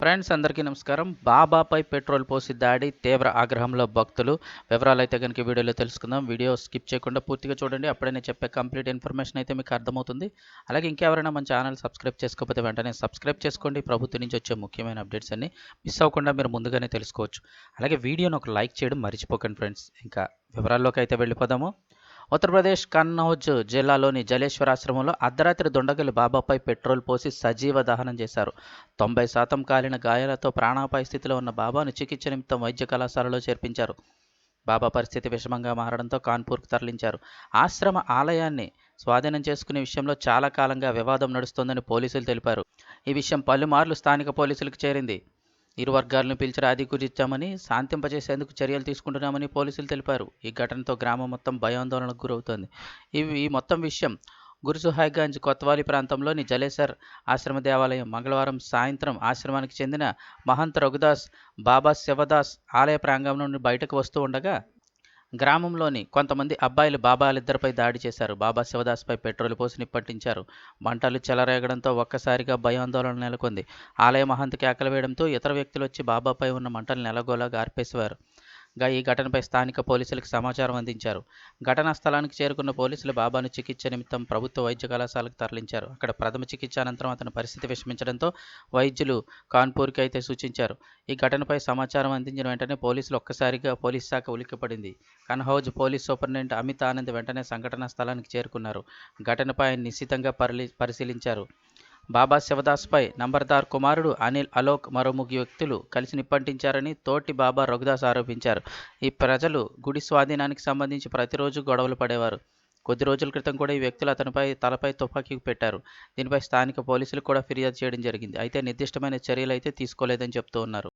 Friends అందరికీ నమస్కారం. బాబాపై petrol పోసి దాడి తీవ్ర ఆగ్రహంలో భక్తులు. వివరాలు అయితే కనుక వీడియోలో తెలుసుకుందాం. వీడియో స్కిప్ చేయకుండా పూర్తిగా చూడండి. అప్పుడే నేను చెప్పే కంప్లీట్ ఇన్ఫర్మేషన్ అయితే మీకు అర్థమవుతుంది. అలాగే ఇంకెవరైనా మన ఛానల్ సబ్స్క్రైబ్ చేసుకోకపోతే వెంటనే సబ్స్క్రైబ్ చేసుకోండి. ప్రభుత్వం నుంచి వచ్చే ముఖ్యమైన అప్డేట్స్ అన్ని మిస్ అవ్వకుండా మీరు ముందుగానే తెలుసుకోవచ్చు. అలాగే వీడియోను ఒక లైక్ చేయడం మర్చిపోకండి ఫ్రెండ్స్. ఇంకా వివరాల్లోకి అయితే వెళ్ళిపోదాము. ఉత్తరప్రదేశ్ కన్నౌజ్ జిల్లాలోని జలేశ్వరాశ్రమంలో అర్ధరాత్రి దుండగలి బాబాపై పెట్రోల్ పోసి సజీవ దహనం చేశారు. తొంభై శాతం కాలిన గాయాలతో ప్రాణాపాయ స్థితిలో ఉన్న బాబాను చికిత్స నిమిత్తం వైద్య కళాశాలలో చేర్పించారు. బాబా పరిస్థితి విషమంగా మారడంతో కాన్పూర్కు తరలించారు. ఆశ్రమ ఆలయాన్ని స్వాధీనం చేసుకునే విషయంలో చాలా కాలంగా వివాదం నడుస్తోందని పోలీసులు తెలిపారు. ఈ విషయం పలుమార్లు స్థానిక పోలీసులకు చేరింది. ఇరు వర్గాలను పిలిచి రాధీకూర్చామని శాంతింపజేసేందుకు చర్యలు తీసుకుంటున్నామని పోలీసులు తెలిపారు. ఈ ఘటనతో గ్రామం మొత్తం భయాందోళనకు గురవుతోంది. ఇవి ఈ మొత్తం విషయం గురుసుహాయ్గంజ్ కొత్వాలి ప్రాంతంలోని జలేసర్ ఆశ్రమ దేవాలయం మంగళవారం సాయంత్రం ఆశ్రమానికి చెందిన మహంత్ రఘుదాస్ బాబా శివదాస్ ఆలయ ప్రాంగణం నుండి బయటకు వస్తూ ఉండగా గ్రామంలోని కొంతమంది అబ్బాయిలు బాబాలిద్దరిపై దాడి చేశారు. బాబా శివదాస్పై పెట్రోల్ పోసి నిప్పట్టించారు మంటలు చెలరేగడంతో ఒక్కసారిగా భయాందోళన నెలకొంది. ఆలయ మహంత్ కేకలు వేయడంతో ఇతర వ్యక్తులు వచ్చి బాబాపై ఉన్న మంటలు నెలగోలాగా ఆర్పేసేవారు. గా ఈ ఘటనపై స్థానిక పోలీసులకు సమాచారం అందించారు. ఘటనా స్థలానికి చేరుకున్న పోలీసులు బాబాను చికిత్స నిమిత్తం ప్రభుత్వ వైద్య కళాశాలకు తరలించారు. అక్కడ ప్రథమ చికిత్స అనంతరం అతని పరిస్థితి విషమించడంతో వైద్యులు కాన్పూర్కి అయితే సూచించారు. ఈ ఘటనపై సమాచారం అందించిన వెంటనే పోలీసులు ఒక్కసారిగా పోలీస్ శాఖ ఉలిక్కిపడింది. కన్హౌజ్ పోలీస్ సూపరింటెండెంట్ అమిత్ ఆనంద్ వెంటనే సంఘటనా స్థలానికి చేరుకున్నారు. ఘటనపై ఆయన నిశితంగా పరిలి పరిశీలించారు. బాబా శివదాస్పై నంబర్దార్ కుమారుడు అనిల్ అలోక్ మరో ముగ్గురు వ్యక్తులు కలిసి నిప్పంటించారని తోటి బాబా రఘుదాస్ ఆరోపించారు. ఈ ప్రజలు గుడి స్వాధీనానికి సంబంధించి ప్రతిరోజు గొడవలు పడేవారు. కొద్ది రోజుల క్రితం కూడా ఈ వ్యక్తులు అతనిపై తలపై తుపాకీ పెట్టారు. దీనిపై స్థానిక పోలీసులు కూడా ఫిర్యాదు చేయడం జరిగింది. అయితే నిర్దిష్టమైన చర్యలు అయితే తీసుకోలేదని చెప్తూ ఉన్నారు.